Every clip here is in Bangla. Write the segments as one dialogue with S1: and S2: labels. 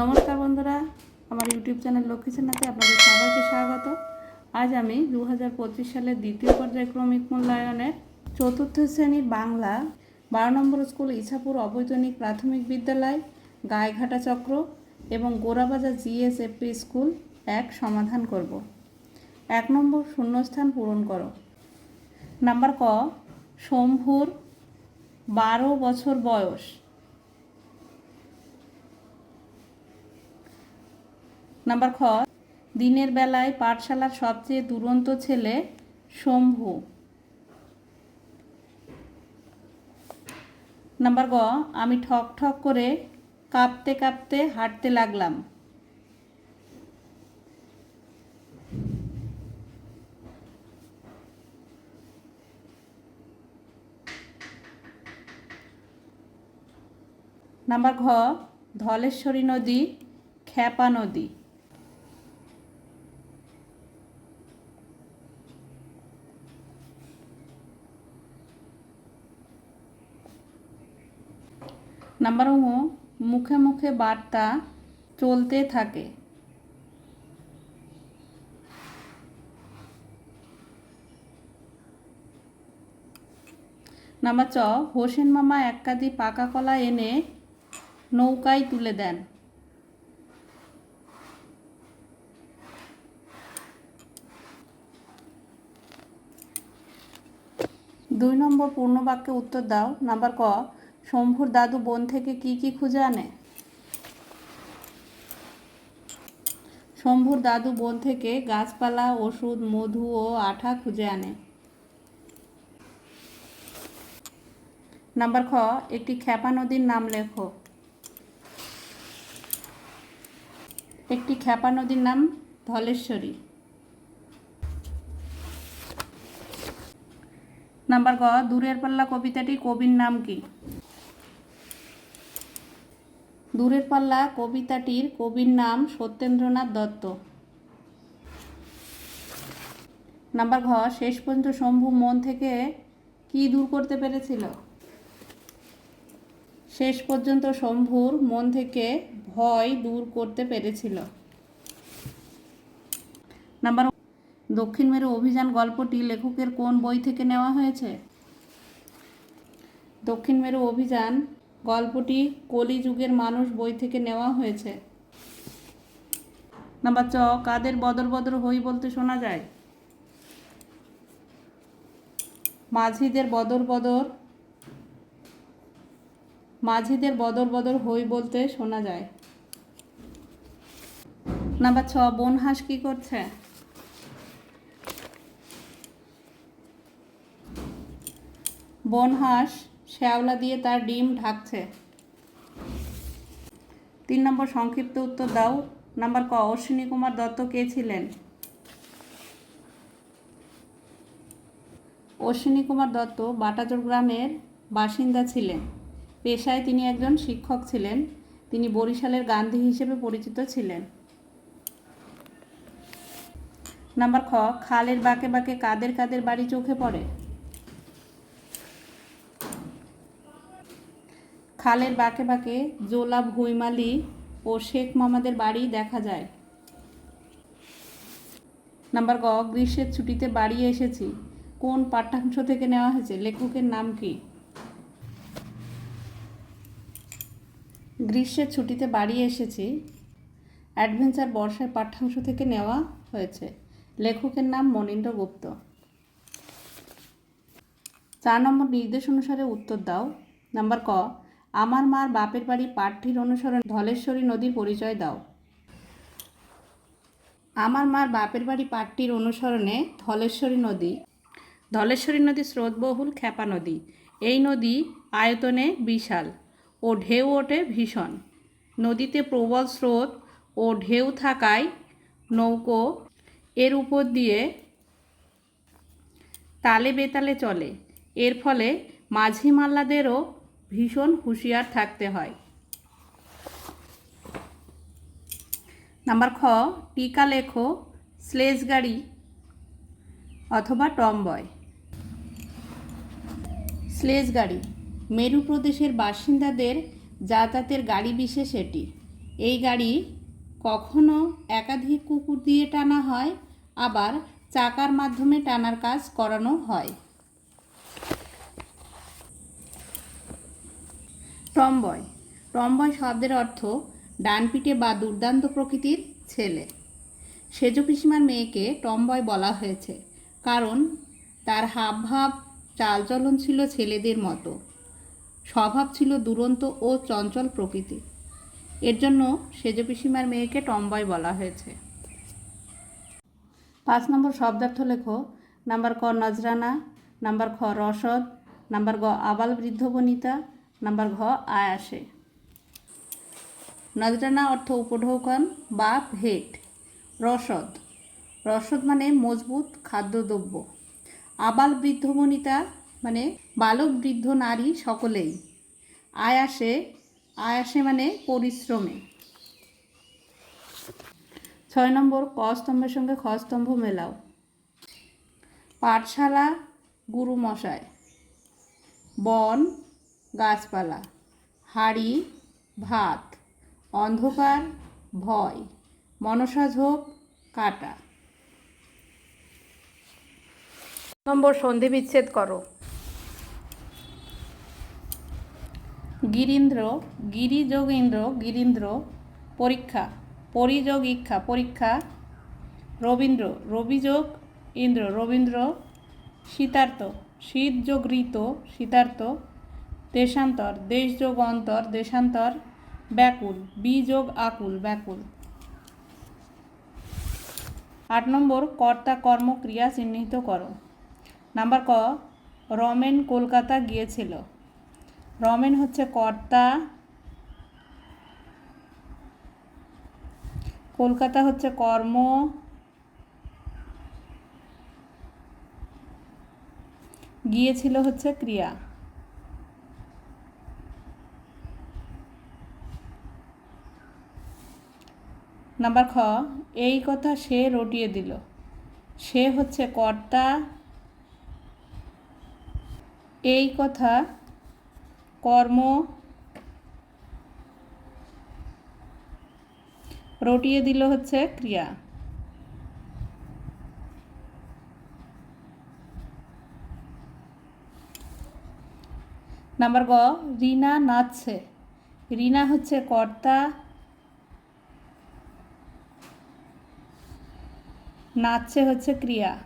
S1: নমস্কার বন্ধুরা, আমার ইউটিউব চ্যানেল লক্ষ্মী সেনাতে আপনাদের সবাইকে স্বাগত। আজ আমি দু হাজার পঁচিশ সালের দ্বিতীয় পর্যায়ক্রমিক মূল্যায়নের চতুর্থ শ্রেণির বাংলা বারো নম্বর স্কুল ইছাপুর অবৈতনিক প্রাথমিক বিদ্যালয় গায়েঘাটা চক্র এবং গোরাবাজার জিএসএফপি স্কুল এক সমাধান করব। এক নম্বর শূন্যস্থান পূরণ করো। নাম্বার ক শম্ভুর বারো বছর বয়স। নাম্বার খ, দিনের বেলায় পাঠশালার সবচেয়ে দুরন্ত ছেলে শম্ভু। নাম্বার গ, আমি ঠক ঠক করে কাঁপতে কাঁপতে হাঁটতে লাগলাম। নাম্বার ঘ, ধলেশ্বরী নদী, খ্যাপা নদী। নাম্বার ও মুখে মুখে বার্তা চলতে থাকে। নাম্বার চ হোসেন মামা এক কাঁদি পাকা কলা এনে নৌকায় তুলে দেন। দুই নম্বর পূর্ণবাক্যে উত্তর দাও। নাম্বার ক শম্ভুর দাদু বন থেকে কি কি খুঁজে আনে? শম্ভুর দাদু বন থেকে গাছপালা, ওষুধ, মধু ও আঠা খুঁজে আনে। নাম্বার খ, একটি খ্যাপা নদীর নাম লেখো। একটি খ্যাপা নদীর নাম ধলেশ্বরী। নাম্বার গ, দূরের পাল্লা কবিতাটি কবির নাম কি? দূরের পাল্লা কবিতাটির কবির নাম সত্যেন্দ্রনাথ দত্ত। নাম্বার ঘ, শেষ পর্যন্ত শম্ভু মন থেকে কি দূর করতে পেরেছিল? শেষ পর্যন্ত শম্ভুর মন থেকে ভয় দূর করতে পেরেছিল। নাম্বার দক্ষিণ মেরু অভিযান গল্পটি লেখকের কোন বই থেকে নেওয়া হয়েছে? দক্ষিণ মেরু অভিযান গল্পটি কলিযুগের মানুষ বই থেকে নেওয়া হয়েছে। নাম্বার চ কাদের বদর বদর হই বলতে শোনা যায়? মাঝিদের বদর বদর, মাঝিদের বদর বদর হই বলতে শোনা যায়। নাম্বার ছ বন বনহাঁস কি করছে? বনহাঁস শ্যাওলা দিয়ে তার ডিম ঢাকছে। তিন নম্বর সংক্ষিপ্ত উত্তর দাও। নাম্বার ক, অশ্বিনী কুমার দত্ত কে ছিলেন? অশ্বিনী কুমার দত্ত বাটাজোর গ্রামের বাসিন্দা ছিলেন। পেশায় তিনি একজন শিক্ষক ছিলেন। তিনি বরিশালের গান্ধী হিসেবে পরিচিত ছিলেন। নাম্বার খ, খালের বাঁকে বাঁকে কাদের কাদের বাড়ি চোখে পড়ে? খালের বাঁকে বাঁকে জোলা ভুইমালি ও শেখ মামাদের বাড়ি দেখা যায়। নাম্বার গ, গ্রীষ্মের ছুটিতে বাড়ি এসেছি। কোন পাঠ্যাংশ থেকে নেওয়া হয়েছে? লেখকের নাম কি? গ্রীষ্মের ছুটিতে বাড়ি এসেছি। অ্যাডভেঞ্চার বর্ষার পাঠ্যাংশ থেকে নেওয়া হয়েছে। লেখকের নাম মনীন্দ্র গুপ্ত। চার নম্বর নির্দেশ অনুসারে উত্তর দাও। নাম্বার ক আমার মার বাপের বাড়ি পাঠটির অনুসরণ ধলেশ্বরী নদীর পরিচয় দাও। আমার মার বাপের বাড়ি পাঠটির অনুসরণে ধলেশ্বরী নদী। ধলেশ্বরী নদী স্রোতবহুল খ্যাপা নদী। এই নদী আয়তনে বিশাল ও ঢেউ ওঠে ভীষণ। নদীতে প্রবল স্রোত ও ঢেউ থাকায় নৌকো এর উপর দিয়ে তালে বেতালে চলে। এর ফলে মাঝি মাল্লাদেরও ভীষণ হুঁশিয়ার থাকতে হয়। নাম্বার খ, টিকা লেখো, স্লেজ গাড়ি অথবা টমবয়। স্লেজ গাড়ি, মেরু প্রদেশের বাসিন্দাদের যাতায়াতের গাড়ি বিশেষ এটি। এই গাড়ি কখনো একাধিক কুকুর দিয়ে টানা হয়, আবার চাকার মাধ্যমে টানার কাজ করানো হয়। টম্বয় টম্বয় শব্দের অর্থ ডানপিটে বা দুর্দান্ত প্রকৃতির ছেলে। সেজ পিসিমার মেয়েকে টম্বয় বলা হয়েছে, কারণ তার হাবভাব, চালচলন ছিল ছেলেদের মতো। স্বভাব ছিল দুরন্ত ও চঞ্চল প্রকৃতি। এর জন্য সেজ পিসিমার মেয়েকে টম্বয় বলা হয়েছে। পাঁচ নম্বর শব্দার্থ লেখো, নাম্বার ক নজরানা, নাম্বার খ রসদ, নাম্বার গ আবাল বৃদ্ধ বনিতা নাম্বার ঘ আয়াসে নজরানা অর্থ উপঢৌকন বা ভেট। রসদ। রসদ মানে মজবুত খাদ্যদ্রব্য। আবাল বৃদ্ধ বনিতা মানে বালক, বৃদ্ধ, নারী সকলেই। আয়াসে আয়াসে মানে পরিশ্রমে। ছয় নম্বর, ক স্তম্ভের সঙ্গে খ স্তম্ভ মেলাও। পাঠশালা গুরু মশাই বন গাছপালা হাড়ি ভাত অন্ধকার ভয় মনসা ঝোপ কাটা। নম্বর সন্ধি বিচ্ছেদ করো। গিরীন্দ্র গিরি যোগীন্দ্র গিরীন্দ্র পরীক্ষা পরিযোগ ইক্ষা পরীক্ষা রবীন্দ্র রবিযোগ ইন্দ্র রবীন্দ্র শীতার্থ শীত যোগ ঋত শীতার্থ দেশান্তর, দেশ যোগ অন্তর, দেশান্তর, ব্যাকুল বিযোগ আকুল, ব্যাকুল। আট নম্বর, কর্তা কর্ম ক্রিয়া চিহ্নিত করো। নাম্বার ক, রমেন কলকাতা গিয়েছিল। রমেন হচ্ছে কর্তা, কলকাতা হচ্ছে কর্ম, গিয়েছিল হচ্ছে ক্রিয়া। নাম্বার খ, এই কথা সে রটিয়ে দিল। সে হচ্ছে কর্তা। এই কথা কর্ম রটিয়ে দিল হচ্ছে ক্রিয়া। নাম্বার গ, রিনা নাচছে। রিনা হচ্ছে কর্তা। নাচছে হচ্ছে ক্রিয়া।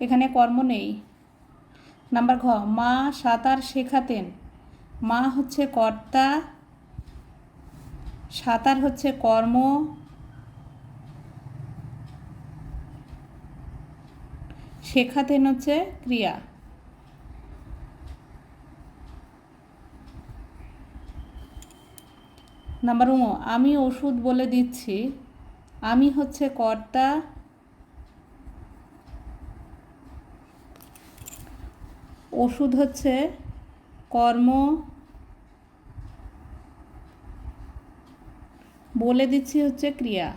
S1: এখানে কর্ম নেই। নাম্বার ঘ, মা সাঁতার শেখাতেন। মা হচ্ছে কর্তা, সাঁতার হচ্ছে কর্ম। শেখাতেন হচ্ছে ক্রিয়া। নাম্বার ও আমি ওষুধ বলে দিচ্ছি। আমি হচ্ছে কর্তা। ওষুধ হচ্ছে কর্ম। বলে দিচ্ছি হচ্ছে ক্রিয়া।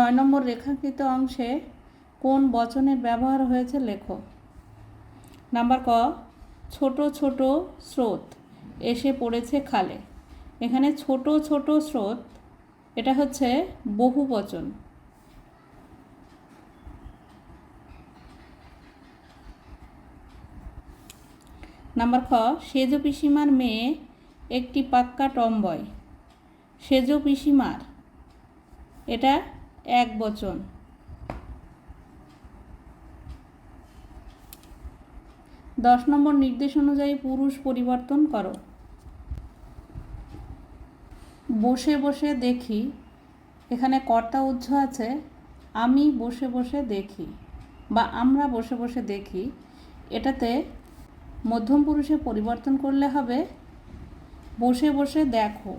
S1: নয় নম্বর রেখাঙ্কিত অংশে কোন বচনের ব্যবহার হয়েছে লেখো। নাম্বার ক, ছোট ছোট স্রোত এসে পড়েছে খালে। এখানে ছোট ছোট স্রোত, এটা হচ্ছে বহু বচন। নাম্বার খ, সেজ পিসিমার মেয়ে একটি পাক্কা টম্বয়। সেজ পিসিমার, এটা এক বচন। দশ নম্বর নির্দেশ অনুযায়ী পুরুষ পরিবর্তন করো। বসে বসে দেখি, এখানে কর্তা উজ্জ আছে, আমি বসে বসে দেখি বা আমরা বসে বসে দেখি, এটাতে মধ্যম পুরুষে পরিবর্তন করলে হবে, বসে বসে দেখো।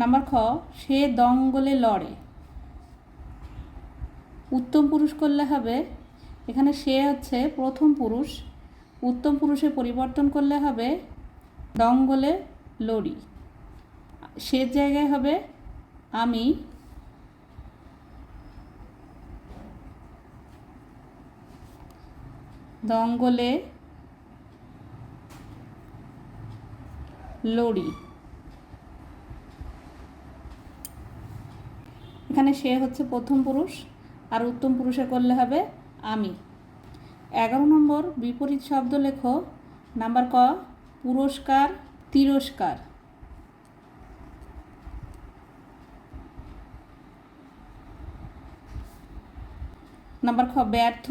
S1: নাম্বার খ, সে দঙ্গলে লড়ে। উত্তম পুরুষ করলে হবে, এখানে সে হচ্ছে প্রথম পুরুষ। উত্তম পুরুষে পরিবর্তন করলে হবে, দঙ্গলে লড়ি। সে জায়গায় হবে, আমি। দঙ্গলে লড়ি। এখানে সে হচ্ছে প্রথম পুরুষ আর উত্তম পুরুষে করলে হবে আমি। এগারো নম্বর বিপরীত শব্দ লেখো নাম্বার ক, পুরস্কার, তিরস্কার। নাম্বার খ, ব্যর্থ,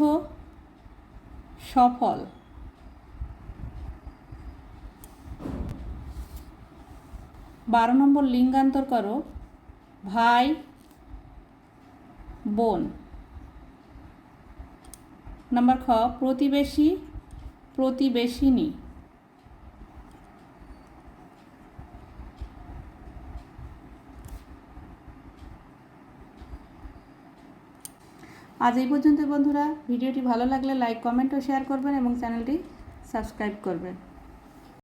S1: সফল। বারো নম্বর লিঙ্গান্তর করো। ভাই বোন। নাম্বার খ, প্রতিবেশী, প্রতিবেশিনী। আজ এই পর্যন্ত বন্ধুরা। ভিডিওটি ভালো লাগলে লাইক, কমেন্ট ও শেয়ার করবেন এবং চ্যানেলটি সাবস্ক্রাইব করবেন।